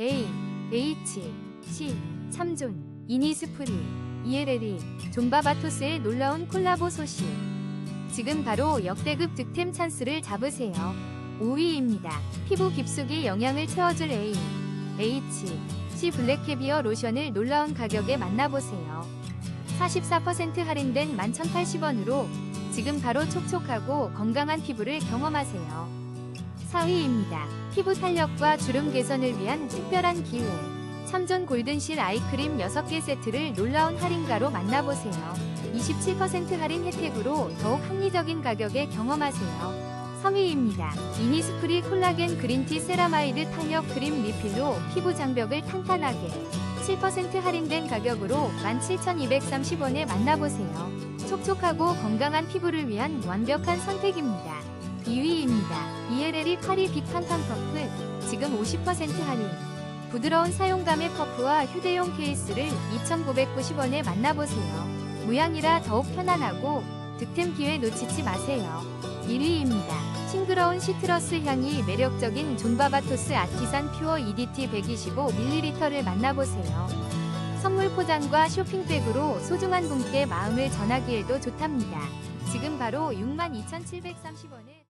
A, H, C, 3존, 이니스프리, 이에레리, 존바바토스의 놀라운 콜라보 소식. 지금 바로 역대급 득템 찬스를 잡으세요. 5위입니다. 피부 깊숙이 영양을 채워줄 A, H, C 블랙 캐비어 로션을 놀라운 가격에 만나보세요. 44% 할인된 11,080원으로 지금 바로 촉촉하고 건강한 피부를 경험하세요. 4위입니다. 피부 탄력과 주름 개선을 위한 특별한 기회. 3존 골든실 아이크림 6개 세트를 놀라운 할인가로 만나보세요. 27% 할인 혜택으로 더욱 합리적인 가격에 경험하세요. 3위입니다. 이니스프리 콜라겐 그린티 세라마이드 탄력 크림 리필로 피부 장벽을 탄탄하게 7% 할인된 가격으로 17,230원에 만나보세요. 촉촉하고 건강한 피부를 위한 완벽한 선택입니다. 2위입니다. 이에레리 파리 빅판판 퍼프 지금 50% 할인 부드러운 사용감의 퍼프와 휴대용 케이스를 2,990원에 만나보세요. 무향이라 더욱 편안하고 득템 기회 놓치지 마세요. 1위입니다. 싱그러운 시트러스 향이 매력적인 존바바토스 아티산 퓨어 EDT 125ml를 만나보세요. 선물 포장과 쇼핑백으로 소중한 분께 마음을 전하기에도 좋답니다. 지금 바로 62,730원에